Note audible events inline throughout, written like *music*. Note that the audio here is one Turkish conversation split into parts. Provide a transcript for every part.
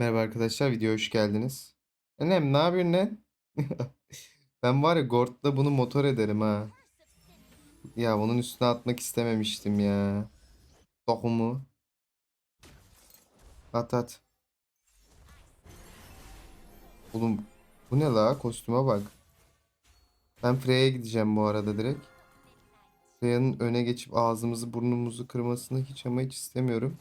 Merhaba arkadaşlar, videoya hoş geldiniz. Enem, ne yapıyorsun lan? *laughs* Ben var ya Gord'da bunu motor ederim ha. Ya onun üstüne atmak istememiştim ya. Tohumu. At at. Oğlum bu ne la? Kostüme bak. Ben Freya'ya gideceğim bu arada direkt. Freya'nın öne geçip ağzımızı burnumuzu kırmasını hiç ama hiç istemiyorum.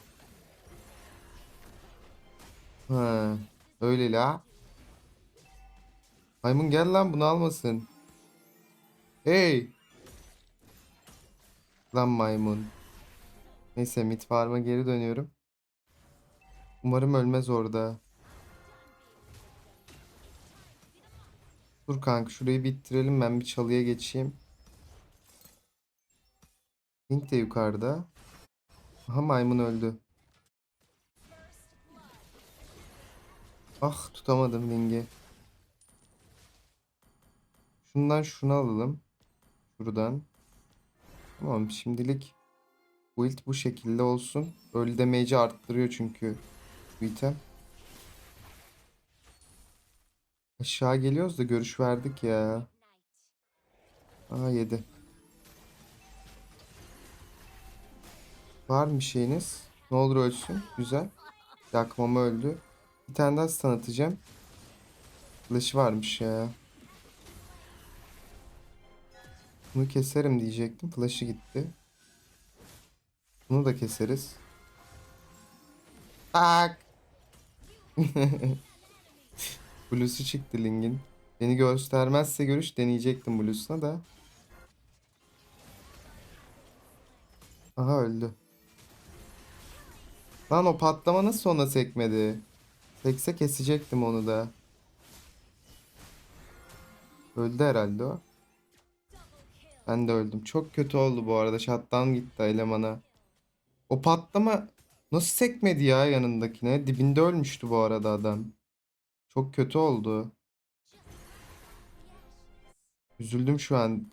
Ha, öyle la. Maymun gel lan bunu almasın. Hey. Lan maymun. Neyse mid farm'a geri dönüyorum. Umarım ölmez orada. Dur kanka şurayı bittirelim ben bir çalıya geçeyim. Link de yukarıda. Aha maymun öldü. Ah tutamadım Link'i. Şundan şunu alalım. Şuradan. Tamam şimdilik build bu şekilde olsun. Early damage'i arttırıyor çünkü bu item. Aşağı geliyoruz da görüş verdik ya. Aa yedi. Var mı şeyiniz? Ne olur ölsün. Güzel. Yakmama öldü. Bir tane daha stun atacağım. Flash varmış ya. Bunu keserim diyecektim. Flash'ı gitti. Bunu da keseriz. Tak. *laughs* Blue'su çıktı Ling'in. Beni göstermezse görüş deneyecektim Blue'suna da. Aha öldü. Lan o patlama nasıl ona sekmedi? Sekse kesecektim onu da. Öldü herhalde o. Ben de öldüm. Çok kötü oldu bu arada. Shutdown gitti elemana. O patlama nasıl sekmedi ya yanındakine? Dibinde ölmüştü bu arada adam. Çok kötü oldu. Üzüldüm şu an.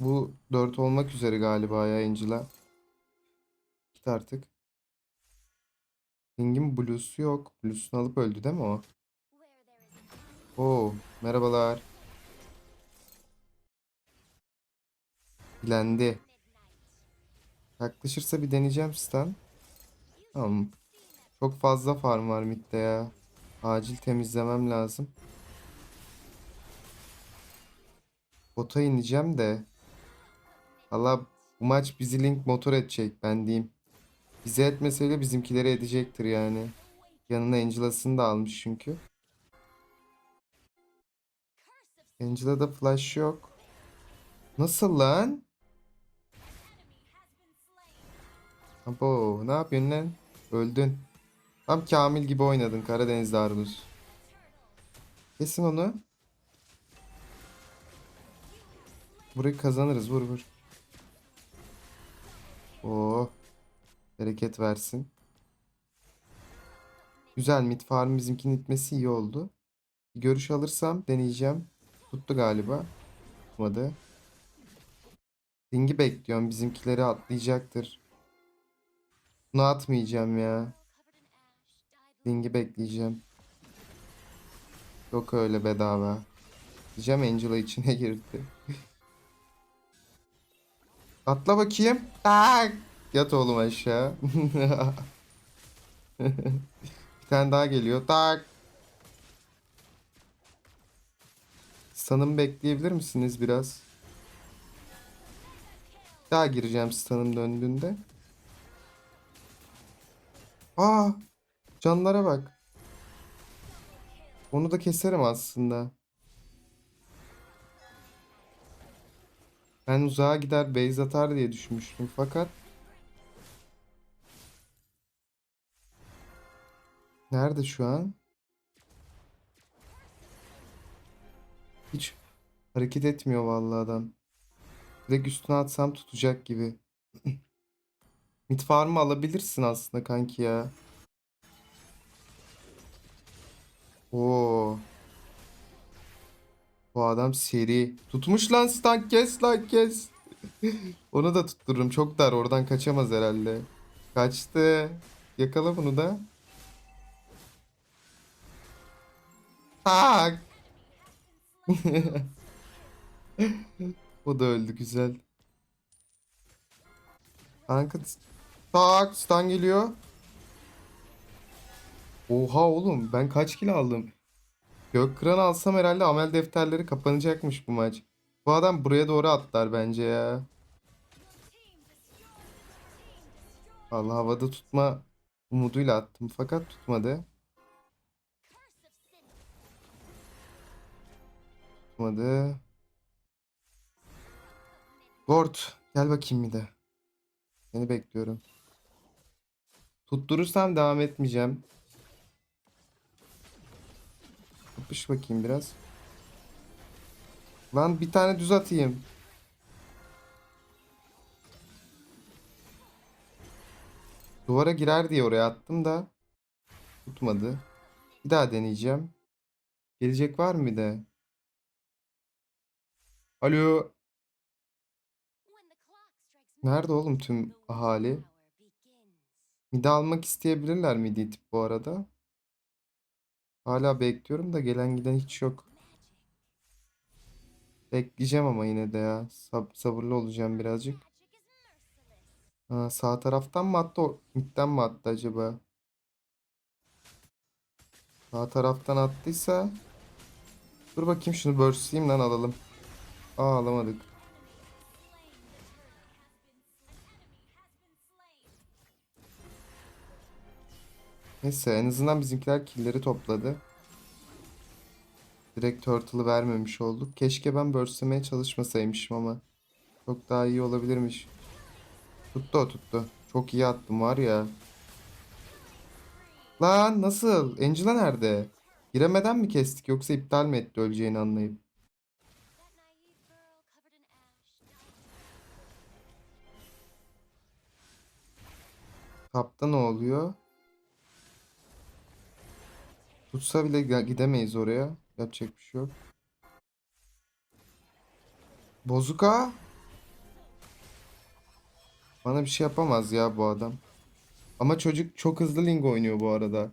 Bu 4 olmak üzere galiba ya Angela. Git artık. King'in Blue'su yok. Blue'sunu alıp öldü değil mi o? Oo, merhabalar. Bilendi. Yaklaşırsa bir deneyeceğim stun. Tamam. Çok fazla farm var midde ya. Acil temizlemem lazım. Bota ineceğim de. Allah bu maç bizi link motor edecek ben diyeyim. Bize etmese bile bizimkileri edecektir yani. Yanına Angela'sını da almış çünkü. Angela'da flash yok. Nasıl lan? Abo ne yapıyorsun lan? Öldün. Tam Kamil gibi oynadın Karadeniz Darlus. Kesin onu. Burayı kazanırız vur vur. Oh. Bereket versin. Güzel mid farm bizimkinin itmesi iyi oldu. Bir görüş alırsam deneyeceğim. Tuttu galiba. Tutmadı. Ding'i bekliyorum. Bizimkileri atlayacaktır. Bunu atmayacağım ya. Ding'i bekleyeceğim. Yok öyle bedava. Diyeceğim Angela içine *laughs* girdi. Atla bakayım. Tak. Yat oğlum aşağı. *laughs* Bir tane daha geliyor. Tak. Stun'ımı bekleyebilir misiniz biraz? Daha gireceğim stun'ım döndüğünde. Aa! Canlara bak. Onu da keserim aslında. Ben uzağa gider base atar diye düşünmüştüm fakat Nerede şu an? Hiç hareket etmiyor vallahi adam. Direkt üstüne atsam tutacak gibi. *laughs* Mid alabilirsin aslında kanki ya. Oo. Bu adam seri. Tutmuş lan stun kes lan kes. *laughs* Onu da tuttururum. Çok dar. Oradan kaçamaz herhalde. Kaçtı. Yakala bunu da. Tak. o da öldü güzel. Kanka tak stun geliyor. Oha oğlum ben kaç kill aldım? Gökkıran alsam herhalde amel defterleri kapanacakmış bu maç. Bu adam buraya doğru atlar bence ya. Allah havada tutma umuduyla attım fakat tutmadı. Tutmadı. Lord gel bakayım bir de. Seni bekliyorum. Tutturursam devam etmeyeceğim. Yapış bakayım biraz. Lan bir tane düz atayım. Duvara girer diye oraya attım da tutmadı. Bir daha deneyeceğim. Gelecek var mı bir de? Alo. Nerede oğlum tüm ahali? Midi almak isteyebilirler midi tip bu arada. Hala bekliyorum da gelen giden hiç yok. Bekleyeceğim ama yine de ya. Sab- sabırlı olacağım birazcık. Ha, sağ taraftan mı attı? Midden mi attı acaba? Sağ taraftan attıysa Dur bakayım şunu burst'leyeyim lan alalım. Aa alamadık. Neyse en azından bizimkiler killleri topladı. Direkt turtle'ı vermemiş olduk. Keşke ben burstlemeye çalışmasaymışım ama. Çok daha iyi olabilirmiş. Tuttu o tuttu. Çok iyi attım var ya. Lan nasıl? Angela nerede? Giremeden mi kestik yoksa iptal mi etti öleceğini anlayıp? Tapta ne oluyor? Tutsa bile gidemeyiz oraya. Yapacak bir şey yok. Bozuka? Bana bir şey yapamaz ya bu adam. Ama çocuk çok hızlı Ling oynuyor bu arada.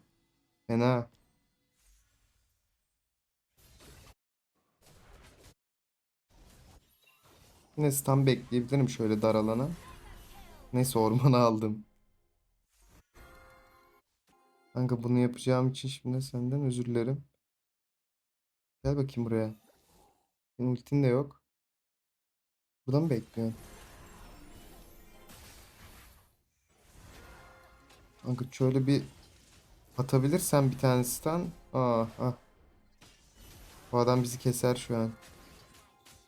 Fena. Yine stun bekleyebilirim şöyle dar alana. Neyse ormanı aldım. Kanka bunu yapacağım için şimdi senden özür dilerim. Gel bakayım buraya. Senin ultin de yok. Burada mı bekliyorsun? Kanka şöyle bir atabilirsen bir tanesinden. Ah ah. Bu adam bizi keser şu an.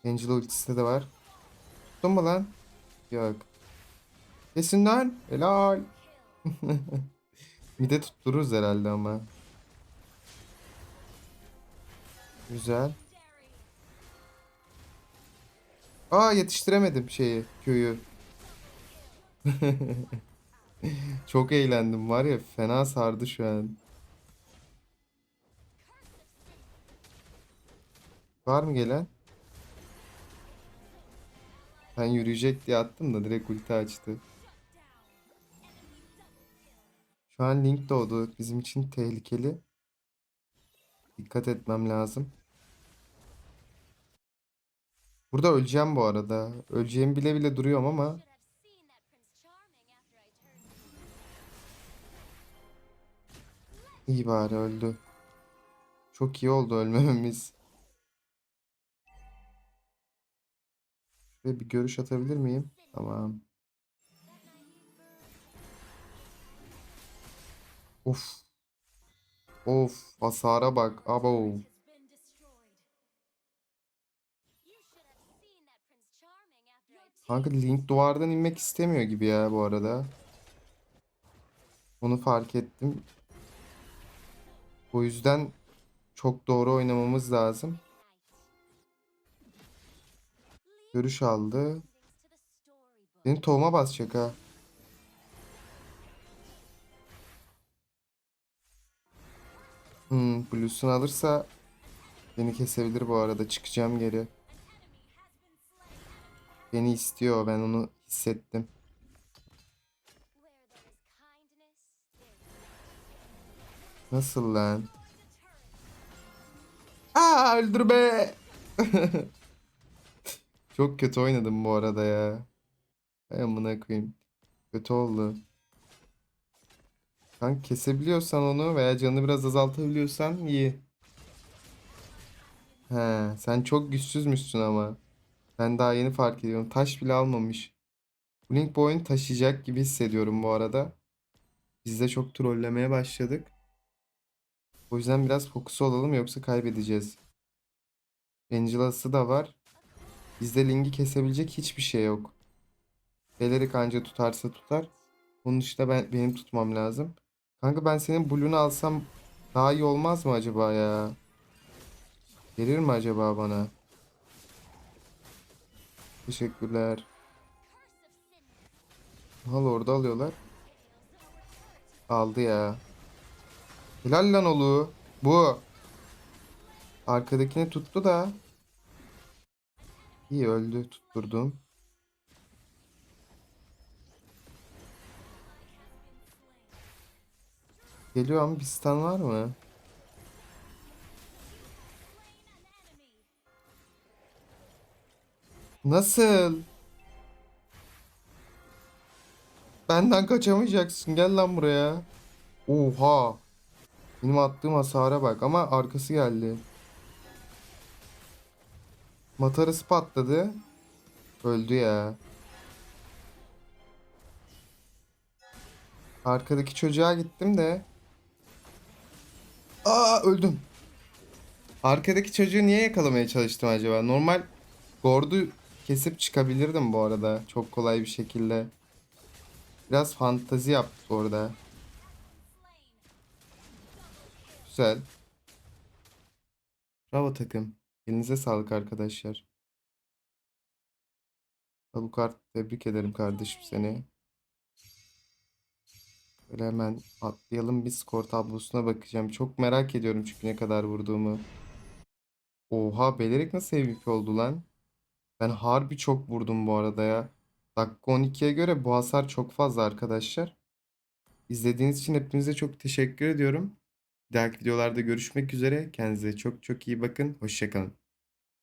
Angela ultisi de var. Tuttun mu lan? Yok. Kesin lan. Helal. *laughs* Bir de tuttururuz herhalde ama. Güzel. Aa yetiştiremedim şeyi, köyü. *laughs* Çok eğlendim var ya fena sardı şu an. Var mı gelen? Ben yürüyecek diye attım da direkt ulti açtı. Şu an Link doğdu. Bizim için tehlikeli. Dikkat etmem lazım. Burada öleceğim bu arada. Öleceğimi bile bile duruyorum ama. İyi bari öldü. Çok iyi oldu ölmememiz. Şuraya bir görüş atabilir miyim? Tamam. Of. Of. Hasara bak. Abo. Kanka Link duvardan inmek istemiyor gibi ya bu arada. Onu fark ettim. O yüzden çok doğru oynamamız lazım. Görüş aldı. Benim tohuma basacak ha. Hmm, Blues'unu alırsa beni kesebilir bu arada. Çıkacağım geri. Beni istiyor. Ben onu hissettim. Nasıl lan? Aa öldür be. *laughs* Çok kötü oynadım bu arada ya. Hay amına koyayım. Kötü oldu. Kanka kesebiliyorsan onu veya canını biraz azaltabiliyorsan iyi. He, sen çok güçsüzmüşsün ama. Ben daha yeni fark ediyorum. Taş bile almamış. Blink bu oyunu taşıyacak gibi hissediyorum bu arada. Biz de çok trollemeye başladık. O yüzden biraz fokus olalım yoksa kaybedeceğiz. Angela'sı da var. Bizde Ling'i kesebilecek hiçbir şey yok. Belerik anca tutarsa tutar. Bunun dışında ben, benim tutmam lazım. Kanka ben senin Blue'nu alsam daha iyi olmaz mı acaba ya? Verir mi acaba bana? Teşekkürler. Hal orada alıyorlar. Aldı ya. Helal lan oğlu. Bu. Arkadakini tuttu da. İyi öldü tutturdum. Geliyor ama bir stun var mı? Nasıl? Benden kaçamayacaksın. Gel lan buraya. Oha. Benim attığım hasara bak ama arkası geldi. Matarası patladı. Öldü ya. Arkadaki çocuğa gittim de. Aa öldüm. Arkadaki çocuğu niye yakalamaya çalıştım acaba? Normal Gord'u kesip çıkabilirdim bu arada. Çok kolay bir şekilde. Biraz fantazi yaptık orada. Güzel. Bravo takım. Elinize sağlık arkadaşlar. Alucard tebrik ederim kardeşim seni. Böyle hemen atlayalım bir skor tablosuna bakacağım. Çok merak ediyorum çünkü ne kadar vurduğumu. Oha Belerik nasıl MVP oldu lan? Ben harbi çok vurdum bu arada ya. Dakika 12'ye göre bu hasar çok fazla arkadaşlar. İzlediğiniz için hepinize çok teşekkür ediyorum. Bir dahaki videolarda görüşmek üzere. Kendinize çok çok iyi bakın. Hoşçakalın.